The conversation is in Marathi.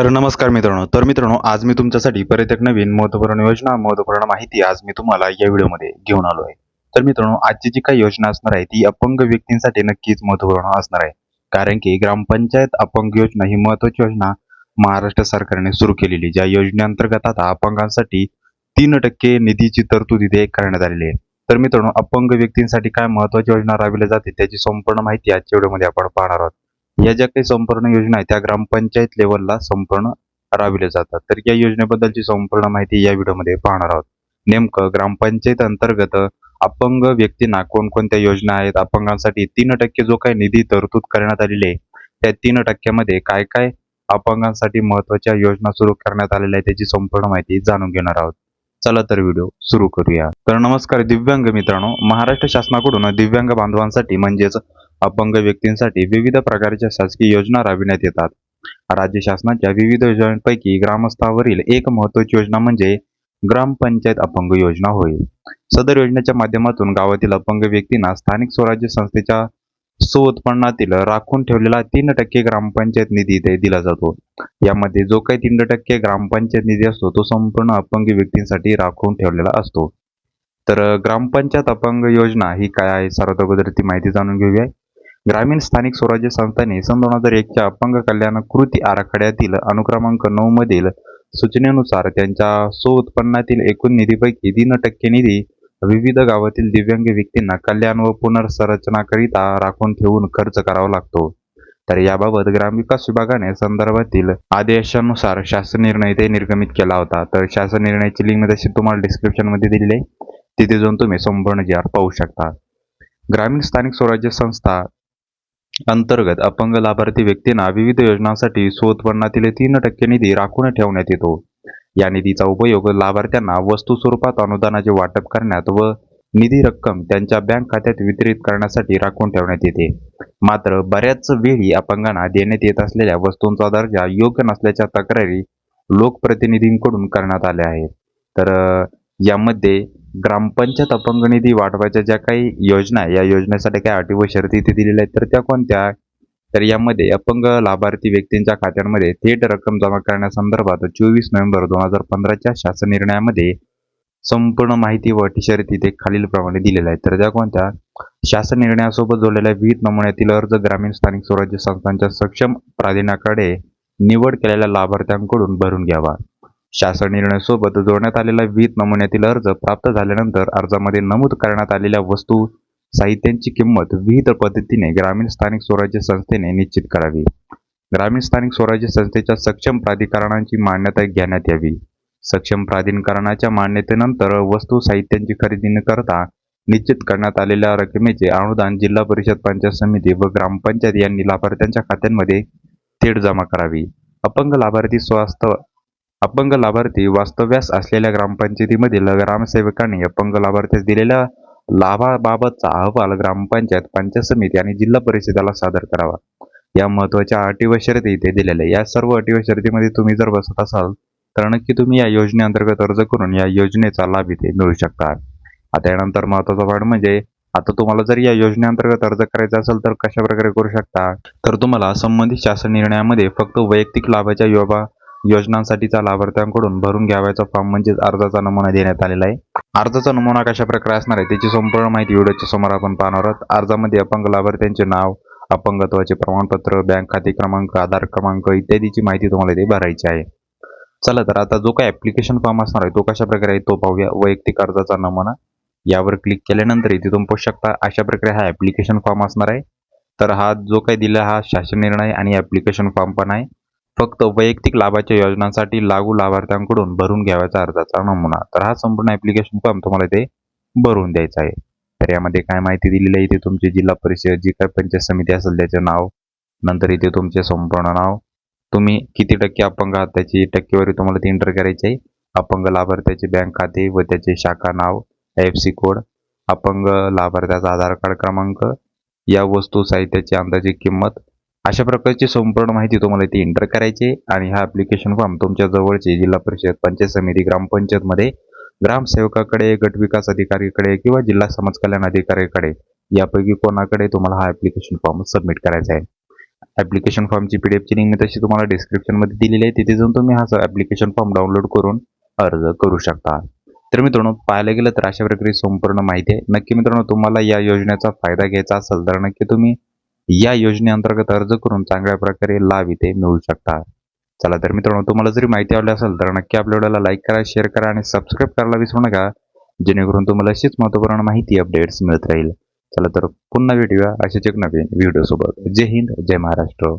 तर नमस्कार मित्रांनो. तर मित्रांनो आज मी तुमच्यासाठी परत एक नवीन महत्त्वपूर्ण योजना महत्त्वपूर्ण माहिती आज मी तुम्हाला या व्हिडिओमध्ये घेऊन आलो आहे. तर मित्रांनो आजची जी काही योजना असणार आहे ती अपंग व्यक्तींसाठी नक्कीच महत्त्वपूर्ण असणार आहे. कारण की ग्रामपंचायत अपंग योजना ही महत्वाची योजना महाराष्ट्र सरकारने सुरू केलेली ज्या योजनेअंतर्गत आता अपंगांसाठी तीन टक्के निधीची तरतूद इथे करण्यात आलेली आहे. तर मित्रांनो अपंग व्यक्तींसाठी काय महत्वाची योजना राबविली जाते त्याची संपूर्ण माहिती आजच्या व्हिडिओमध्ये आपण पाहणार आहोत. या ज्या काही संपूर्ण योजना आहेत त्या ग्रामपंचायत लेवलला संपूर्ण राबविल्या जातात. तर या योजनेबद्दलची संपूर्ण माहिती या व्हिडिओमध्ये पाहणार आहोत. नेमकं ग्रामपंचायत अंतर्गत अपंग व्यक्तींना कोणकोणत्या योजना आहेत? अपंगांसाठी तीन टक्के जो काही निधी तरतूद करण्यात आलेली आहे त्या तीन टक्क्यामध्ये काय काय अपंगांसाठी महत्त्वाच्या योजना सुरू करण्यात आलेल्या आहेत त्याची संपूर्ण माहिती जाणून घेणार आहोत. चला तर व्हिडिओ सुरू करूया. तर नमस्कार दिव्यांग मित्रांनो महाराष्ट्र शासनाकडून दिव्यांग बांधवांसाठी म्हणजेच अपंग व्यक्तींसाठी विविध प्रकारच्या शासकीय योजना राबविण्यात येतात. राज्य शासनाच्या विविध योजनांपैकी ग्रामस्थावरील एक महत्वाची योजना म्हणजे ग्रामपंचायत अपंग योजना होय. सदर योजनेच्या माध्यमातून गावातील अपंग व्यक्तींना स्थानिक स्वराज्य संस्थेच्या सुउत्पन्नातील राखून ठेवलेला तीन टक्के ग्रामपंचायत निधी इथे दिला जातो. यामध्ये जो काही तीन टक्के ग्रामपंचायत निधी असतो तो संपूर्ण अपंग व्यक्तींसाठी राखून ठेवलेला असतो. तर ग्रामपंचायत अपंग योजना ही काय आहे? सर्वात अगोदर ती माहिती जाणून घेऊया. ग्रामीण स्थानिक स्वराज्य संस्थांनी सन दोन हजार एकच्या अपंग कल्याण कृती आराखड्यातील अनुक्रमांक नऊ मधील सूचनेनुसार त्यांच्या सुउत्पन्नातील एकूण निधीपैकी तीन टक्के निधी विविध गावातील दिव्यांग व्यक्तींना कल्याण व पुनर्संरचनाकरिता राखून ठेवून खर्च करावा लागतो. तर याबाबत ग्रामविकास विभागाने संदर्भातील आदेशानुसार शासन निर्णय ते निर्गमित केला होता. तर शासन निर्णयाची लिंक तशी तुम्हाला डिस्क्रिप्शनमध्ये दिलेली आहे. तिथे जाऊन तुम्ही संपूर्ण जी आर पाहू शकता. ग्रामीण स्थानिक स्वराज्य संस्था अंतर्गत अपंग लाभार्थी व्यक्तींना विविध योजनांसाठी स्वउत्पन्नातील तीन टक्के निधी राखून ठेवण्यात येतो. या निधीचा उपयोग लाभार्थ्यांना वस्तू स्वरूपात अनुदानाचे वाटप करण्यात व निधी रक्कम त्यांच्या बँक खात्यात वितरित करण्यासाठी राखून ठेवण्यात येते. मात्र बऱ्याच वेळी अपंगांना देण्यात येत असलेल्या वस्तूंचा दर्जा योग्य नसल्याच्या तक्रारी लोकप्रतिनिधींकडून करण्यात आल्या आहेत. तर यामध्ये ग्रामपंचायत अपंग निधी वाटपाच्या ज्या काही योजना या योजनेसाठी काही अटी व शर्ती इथे दिलेल्या आहेत तर त्या कोणत्या? तर यामध्ये अपंग लाभार्थी व्यक्तींच्या खात्यांमध्ये थेट रक्कम जमा करण्यासंदर्भात चोवीस नोव्हेंबर दोन हजार पंधराच्या शासन निर्णयामध्ये संपूर्ण माहिती व अटी शर्ती ते खालीलप्रमाणे दिलेल्या आहेत. तर त्या कोणत्या? शासन निर्णयासोबत जोडलेल्या विविध नमुन्यातील अर्ज ग्रामीण स्थानिक स्वराज्य संस्थांच्या सक्षम प्राधिकरणाकडे निवड केलेल्या लाभार्थ्यांकडून भरून घ्यावा. शासन निर्णयासोबत जोडण्यात आलेला विहित नमुन्यातील अर्ज प्राप्त झाल्यानंतर अर्जामध्ये नमूद करण्यात आलेल्या वस्तू साहित्यांची किंमत विहित पद्धतीने ग्रामीण स्थानिक स्वराज्य संस्थेने निश्चित करावी. ग्रामीण स्थानिक स्वराज्य संस्थेच्या सक्षम प्राधिकरणांची मान्यता घेण्यात यावी. सक्षम प्राधिकरणाच्या मान्यतेनंतर वस्तू साहित्यांची खरेदी न करता निश्चित करण्यात आलेल्या रकमेचे अनुदान जिल्हा परिषद पंचायत समिती व ग्रामपंचायत यांनी लाभार्थ्यांच्या खात्यांमध्ये थेट जमा करावी. अपंग लाभार्थी स्वास्थ्य अपंग लाभार्थी वास्तव्यास असलेल्या ग्रामपंचायतीमधील ग्रामसेवकांनी अपंग लाभार्थ्यास दिलेल्या लाभाबाबतचा अहवाल ग्रामपंचायत पंचायत समिती आणि जिल्हा परिषदेला सादर करावा. या महत्त्वाच्या अटी व शर्ती इथे दिलेल्या या सर्व अटी व शर्तीमध्ये तुम्ही जर बसत असाल तर नक्की तुम्ही या योजनेअंतर्गत अर्ज करून या योजनेचा लाभ इथे मिळू शकता. आता यानंतर महत्त्वाचा भाग म्हणजे आता तुम्हाला जर या योजनेअंतर्गत अर्ज करायचा असेल तर कशा प्रकारे करू शकता? तर तुम्हाला संबंधित शासन निर्णयामध्ये फक्त वैयक्तिक लाभाच्या योबा योजनांसाठीचा लाभार्थ्यांकडून भरून घ्यावायचा फॉर्म म्हणजेच अर्जाचा नमुना देण्यात आलेला आहे. अर्जाचा नमुना कशा प्रकारे असणार आहे त्याची संपूर्ण माहिती व्हिडिओच्या समोर आपण पाहणार आहोत. अर्जामध्ये अपंग लाभार्थ्यांचे नाव अपंगत्वाचे प्रमाणपत्र बँक खाते क्रमांक आधार क्रमांक इत्यादीची माहिती तुम्हाला इथे भरायची आहे. चला तर आता जो काही ऍप्लिकेशन फॉर्म असणार आहे तो कशा प्रकारे आहे तो पाहूया. वैयक्तिक अर्जाचा नमुना. यावर क्लिक केल्यानंतर इथे तुम्ही पाहू शकता. अशा प्रकारे हा ऍप्लिकेशन फॉर्म असणार आहे. तर हा जो काही दिला हा शासन निर्णय आणि ऍप्लिकेशन फॉर्म पण आहे. फक्त वैयक्तिक लाभाच्या योजनांसाठी लागू लाभार्थ्यांकडून भरून घ्यावायचा अर्जाचा नमुना. तर हा संपूर्ण ऍप्लिकेशन फॉर्म तुम्हाला इथे भरून द्यायचा आहे. तर यामध्ये काय माहिती दिलेली आहे? इथे तुमची जिल्हा परिषद जी काय पंचायत समिती असेल त्याचे नाव नंतर इथे तुमचे संपूर्ण नाव. तुम्ही किती टक्के अपंग आहात त्याची टक्केवारी तुम्हाला ती एंटर करायची आहे. अपंग लाभार्थ्याचे बँक खाते व त्याचे शाखा नाव एफ सी कोड अपंग लाभार्थ्याचा आधार कार्ड क्रमांक या वस्तू साहित्याची अंदाजे किंमत अशा प्रकारची संपूर्ण माहिती तुम्हाला ती एंटर करायची आणि हा ॲप्लिकेशन फॉर्म तुमच्या जवळचे जिल्हा परिषद पंचायत समिती ग्रामपंचायतमध्ये ग्रामसेवकाकडे गट विकास अधिकारीकडे किंवा जिल्हा समाज कल्याण अधिकाऱ्याकडे यापैकी कोणाकडे तुम्हाला हा ॲप्लिकेशन फॉर्म सबमिट करायचा आहे. ॲप्लिकेशन फॉर्मची पी डी एफची लिंक मी तशी तुम्हाला डिस्क्रिप्शनमध्ये दिलेली आहे. तिथे जाऊन तुम्ही हा ॲप्लिकेशन फॉर्म डाउनलोड करून अर्ज करू शकता. तर मित्रांनो पाहायला गेलं तर अशा प्रकारे संपूर्ण माहिती आहे. नक्की मित्रांनो तुम्हाला या योजनेचा फायदा घ्यायचा असेल तर नक्की तुम्ही या योजनेअंतर्गत अर्ज करून चांगल्या प्रकारे लाभ इथे मिळू शकता चला तर मित्रांनो तुम्हाला जरी माहिती आवडली असेल तर नक्की आपल्या व्हिडिओला लाईक करा शेअर करा आणि सबस्क्राईब करायला विसरू नका. जेणेकरून तुम्हाला अशीच महत्त्वपूर्ण माहिती अपडेट्स मिळत राहील. चला तर पुन्हा भेटूया अशाच एक नवीन व्हिडिओ सोबत. जय हिंद जय महाराष्ट्र.